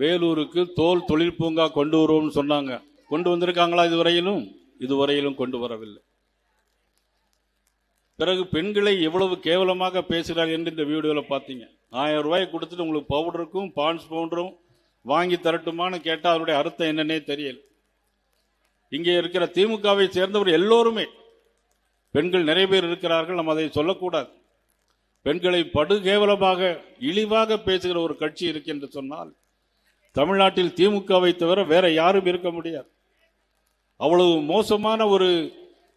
வேலூருக்கு தோல் தொழில் பூங்கா கொண்டு வருவோம்னு சொன்னாங்க. கொண்டு வந்திருக்காங்களா இதுவரையிலும்? இதுவரையிலும் கொண்டு வரவில்லை. பிறகு பெண்களை எவ்வளவு கேவலமாக பேசுகிறார்கள் என்று இந்த வீடியோவில் பார்த்தீங்க. ஆயிரம் ரூபாய் கொடுத்துட்டு உங்களுக்கு பவுடருக்கும் பான்ஸ் பவுடரும் வாங்கி தரட்டுமான்னு கேட்டால் அதனுடைய அர்த்தம் என்னன்னே தெரியல. இங்கே இருக்கிற திமுகவை சேர்ந்தவர் எல்லோருமே. பெண்கள் நிறைய பேர் இருக்கிறார்கள் நம்ம அதை சொல்லக்கூடாது. பெண்களை படுகேவலமாக இழிவாக பேசுகிற ஒரு கட்சி இருக்கு என்று சொன்னால் தமிழ்நாட்டில் திமுகவை தவிர வேற யாரும் இருக்க முடியாது. அவ்வளவு மோசமான ஒரு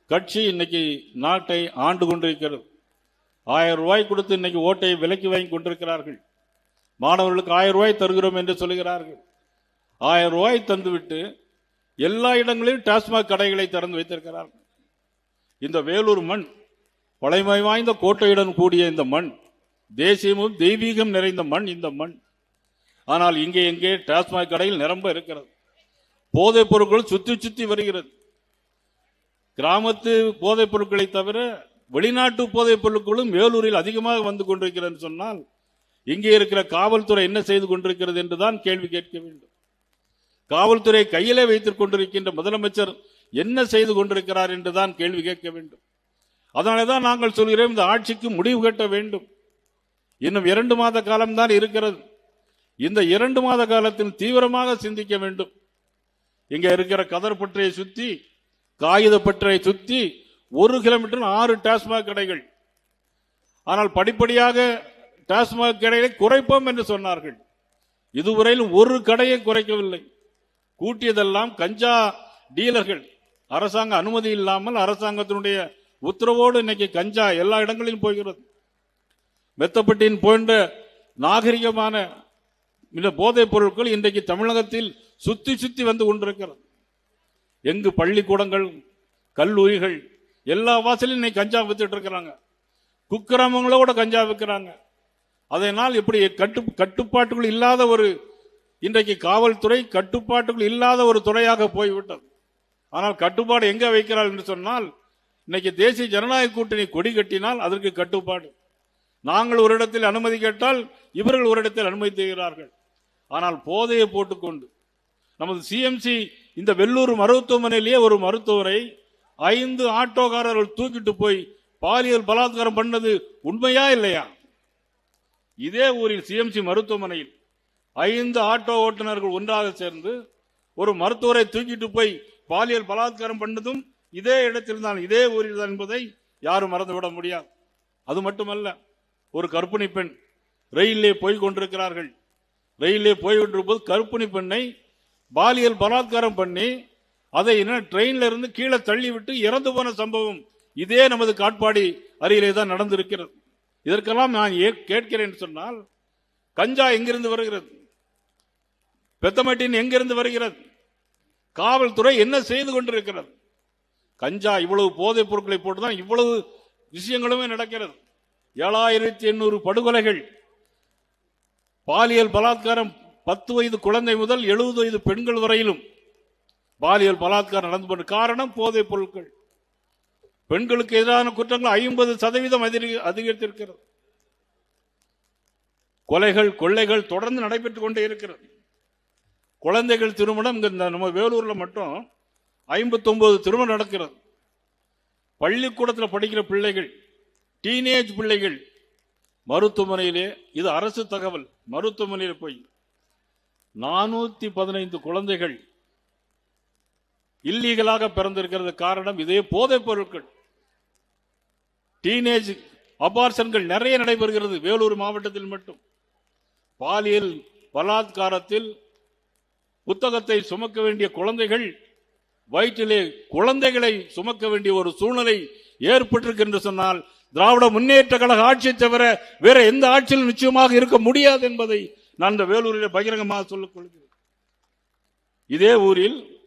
கட்சி இன்னைக்கு நாட்டை ஆண்டு கொண்டிருக்கிறது. ஆயிரம் ரூபாய் கொடுத்து இன்னைக்கு ஓட்டை விலக்கி வாங்கி கொண்டிருக்கிறார்கள். மாணவர்களுக்கு ஆயிரம் ரூபாய் தருகிறோம் என்று சொல்கிறார்கள் ஆயிரம் ரூபாய் தந்துவிட்டு எல்லா இடங்களிலும் டாஸ்மாக் கடைகளை திறந்து வைத்திருக்கிறார்கள். இந்த வேலூர் மண் பழைமை வாய்ந்த கோட்டையுடன் கூடிய இந்த மண் தேசியமும் தெய்வீகம் நிறைந்த மண் இந்த மண். ஆனால் இங்கே எங்கே டாஸ்மாக் கடையில் நிரம்ப இருக்கிறது. போதைப் பொருட்கள் சுற்றி சுற்றி வருகிறது. கிராமத்து போதைப் பொருட்களை தவிர வெளிநாட்டு போதைப் பொருட்களும் வேலூரில் அதிகமாக வந்து கொண்டிருக்கிறது சொன்னால் இங்கே இருக்கிற காவல்துறை என்ன செய்து கொண்டிருக்கிறது என்றுதான் கேள்வி கேட்க வேண்டும். காவல்துறை கையிலே வைத்துக் கொண்டிருக்கின்ற முதலமைச்சர் என்ன செய்து கொண்டிருக்கிறார் என்றுதான் கேள்வி கேட்க வேண்டும். அதனால தான் நாங்கள் சொல்கிறோம் இந்த ஆட்சிக்கு முடிவு கட்ட வேண்டும். இன்னும் இரண்டு மாத காலம்தான் இருக்கிறது. இந்த இரண்டு மாத காலத்தில் தீவிரமாக சிந்திக்க வேண்டும். இங்க இருக்கிற கதர் பற்றையை சுத்தி காகித பற்றை சுத்தி ஒரு கிலோமீட்டர் ஆறு டாஸ்மாக் கடைகள். ஆனால் படிப்படியாக டாஸ்மாக் கடைகளை குறைப்போம் என்று சொன்னார்கள். இதுவரையிலும் ஒரு கடையை குறைக்கவில்லை. கூட்டியதெல்லாம் கஞ்சா டீலர்கள். அரசாங்க அனுமதி இல்லாமல் அரசாங்கத்தினுடைய உத்தரவோடு இன்னைக்கு கஞ்சா எல்லா இடங்களிலும் போகிறது. மெத்தப்பட்டின் போன்ற நாகரிகமான இந்த போதைப் பொருட்கள் இன்றைக்கு தமிழகத்தில் சுத்தி சுத்தி வந்து கொண்டிருக்கிறது. எங்கு பள்ளிக்கூடங்கள் கல்லூரிகள் எல்லா வாசலையும் இன்னைக்கு கஞ்சா வித்துட்டு இருக்கிறாங்க. குக்கிராமங்களோட கஞ்சா விற்கிறாங்க. அதனால் இப்படி கட்டு கட்டுப்பாட்டுகள் இல்லாத ஒரு இன்றைக்கு காவல்துறை கட்டுப்பாட்டுக்குள் இல்லாத ஒரு துறையாக போய்விட்டது. ஆனால் கட்டுப்பாடு எங்கே வைக்கிறாள் என்று சொன்னால் இன்னைக்கு தேசிய ஜனநாயக கூட்டணி கொடி கட்டினால் அதற்கு கட்டுப்பாடு. நாங்கள் ஒரு இடத்தில் அனுமதி கேட்டால் இவர்கள் ஒரு இடத்தில் அனுமதி செய்கிறார்கள் ஆனால் போதையை போட்டுக்கொண்டு நமது சிஎம்சி இந்த வெள்ளூர் மருத்துவமனையிலேயே ஒரு மருத்துவரை ஐந்து ஆட்டோக்காரர்கள் தூக்கிட்டு போய் பாலியல் பலாத்காரம் பண்ணது உண்மையா இல்லையா? இதே ஊரில் சிஎம்சி மருத்துவமனையில் ஐந்து ஆட்டோ ஓட்டுநர்கள் ஒன்றாக சேர்ந்து ஒரு மருத்துவரை தூக்கிட்டு போய் பாலியல் பலாத்காரம் பண்ணதும் இதே இடத்தில் தான் இதே ஊரில் தான் என்பதை யாரும் மறந்துவிட முடியாது. அது மட்டுமல்ல ஒரு கர்ப்பிணி பெண் ரயிலே போய் கொண்டிருக்கிறார்கள். ரயிலே போய் கொண்டிருப்போது பெண்ணை பாலியல் பலாத்காரம் பண்ணி அதை என்ன ட்ரெயின்ல இருந்து கீழே தள்ளிவிட்டு இறந்து போன சம்பவம் இதே நமது காட்பாடி அருகிலே தான் நடந்திருக்கிறது. இதற்கெல்லாம் நான் கேட்கிறேன் சொன்னால் கஞ்சா எங்கிருந்து வருகிறது? பெத்தமட்டின் எங்கிருந்து வருகிறது? காவல்துறை என்ன செய்து கொண்டிருக்கிறது? கஞ்சா இவ்வளவு போதைப் பொருட்களை போட்டுதான் இவ்வளவு விஷயங்களுமே நடக்கிறது. ஏழாயிரத்தி எண்ணூறு படுகொலைகள் பாலியல் பலாத்காரம் பத்து வயது குழந்தை முதல் எழுபது வயது பெண்கள் வரையிலும் பாலியல் பலாத்காரம் நடந்து கொண்டு காரணம் போதைப் பொருட்கள். பெண்களுக்கு எதிரான குற்றங்கள் ஐம்பது சதவீதம் அதிகரி- அதிகரித்திருக்கிறது. கொலைகள் கொள்ளைகள் தொடர்ந்து நடைபெற்றுக் கொண்டே இருக்கிறது. குழந்தைகள் திருமணம் இங்கே இந்த நம்ம வேலூரில் மட்டும் ஐம்பத்தொம்போது திருமணம் நடக்கிறது. பள்ளிக்கூடத்தில் படிக்கிற பிள்ளைகள் டீனேஜ் பிள்ளைகள் மருத்துவமனையிலே இது அரசு தகவல் மருத்துவமனையில் போய் நானூத்தி பதினைந்து குழந்தைகள் இல்லீகலாக பிறந்திருக்கிறது காரணம் இதே போதைப் பொருட்கள். டீனேஜ் அபார்ஷன்கள் நிறைய நடைபெறுகிறது வேலூர் மாவட்டத்தில் மட்டும். பாலியல் பலாத்காரத்தில் புத்தகத்தை சுமக்க வேண்டிய குழந்தைகள் வயிற்றிலே குழந்தைகளை சுமக்க வேண்டிய ஒரு சூழ்நிலை ஏற்பட்டிருக்கு என்று சொன்னால் திராவிட முன்னேற்ற கழக ஆட்சியை தவிர வேற எந்த ஆட்சியிலும் நிச்சயமாக இருக்க முடியாது என்பதை நான் இந்த வேலூரில் பகிரங்கமாக சொல்லிக் கொள்கிறேன். இதே ஊரில்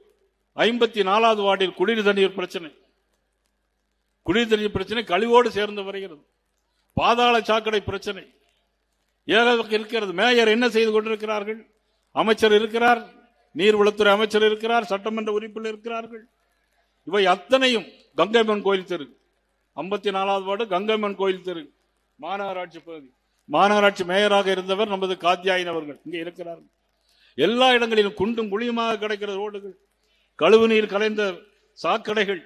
ஐம்பத்தி நாலாவது வார்டில் குடிநீர் தண்ணீர் பிரச்சனை. குடிநீர் தண்ணீர் பிரச்சனை கழிவோடு சேர்ந்து வருகிறது. பாதாள சாக்கடை பிரச்சனை. ஏக இருக்கிறது. மேயர் என்ன செய்து கொண்டிருக்கிறார்கள்? அமைச்சர் இருக்கிறார். நீர்வளத்துறை அமைச்சர் இருக்கிறார். சட்டமன்ற உறுப்பினர் இருக்கிறார்கள். இவை அத்தனையும் கங்கைமன் கோயில் தெரு. ஐம்பத்தி நாலாவது வார்டு கங்கம்மன் கோயில் தெரு மாநகராட்சி பகுதி. மாநகராட்சி மேயராக இருந்தவர் நமது காத்தியாயின் அவர்கள். இங்கே இருக்கிறார்கள் எல்லா இடங்களிலும் குண்டும் குழியுமாக கிடைக்கிற ரோடுகள். கழிவுநீர் கலைந்த சாக்கடைகள்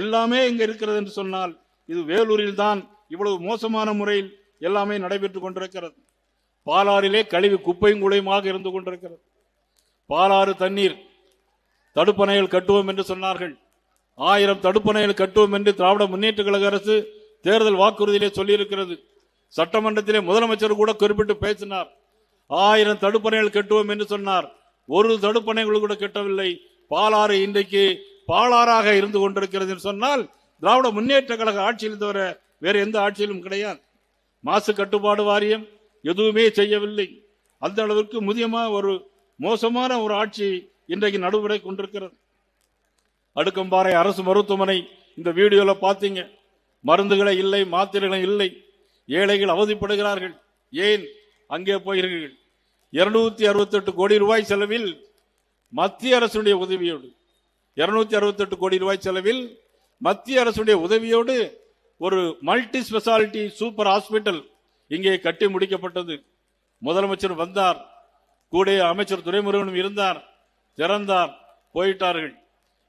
எல்லாமே இங்கே இருக்கிறது என்று சொன்னால் இது வேலூரில் தான் இவ்வளவு மோசமான முறையில் எல்லாமே நடைபெற்றுக் கொண்டிருக்கிறது. பாலாறிலே கழிவு குப்பையும் குழையுமாக இருந்து கொண்டிருக்கிறது. பாலாறு தண்ணீர் தடுப்பணைகள் கட்டுவோம் என்று சொன்னார்கள். ஆயிரம் தடுப்பணைகள் கட்டுவோம் என்று திராவிட முன்னேற்ற கழக அரசு தேர்தல் வாக்குறுதியிலே சொல்லியிருக்கிறது. சட்டமன்றத்திலே முதலமைச்சர் கூட குறிப்பிட்டு பேசினார். ஆயிரம் தடுப்பணைகள் கட்டுவோம் என்று சொன்னார். ஒரு தடுப்பணைகள் கூட கட்டவில்லை. பாலாறு இன்றைக்கு பாலாறாக இருந்து கொண்டிருக்கிறது என்று சொன்னால் திராவிட முன்னேற்ற கழக ஆட்சியில் தவிர வேறு எந்த ஆட்சியிலும் கிடையாது. மாசு கட்டுப்பாடு வாரியம் எதுவுமே செய்யவில்லை. அந்த அளவிற்கு முதியமாக ஒரு மோசமான ஒரு ஆட்சி இன்றைக்கு நடுவுரை கொண்டிருக்கிறது. அடுக்கம்பாறை அரசு மருத்துவமனை. இந்த வீடியோவில் பார்த்தீங்க மருந்துகளை இல்லை மாத்திரைகளை இல்லை. ஏழைகள் அவதிப்படுகிறார்கள். ஏன் அங்கே போகிறீர்கள் இருநூத்தி அறுபத்தெட்டு கோடி ரூபாய் செலவில் மத்திய அரசுடைய உதவியோடு இருநூத்தி அறுபத்தெட்டு கோடி ரூபாய் செலவில் மத்திய அரசுடைய உதவியோடு ஒரு மல்டி ஸ்பெஷாலிட்டி சூப்பர் ஹாஸ்பிட்டல் இங்கே கட்டி முடிக்கப்பட்டது. முதலமைச்சர் வந்தார். கூட அமைச்சர் துரைமுருகனும் இருந்தார். திறந்தார். போயிட்டார்கள்.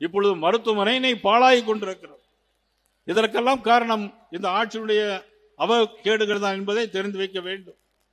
இப்பொழுது மருத்துவமனையினை பாழாகி கொண்டிருக்கிறது. இதற்கெல்லாம் காரணம் இந்த ஆட்சியினுடைய அவ தான் என்பதை தெரிந்து வைக்க வேண்டும்.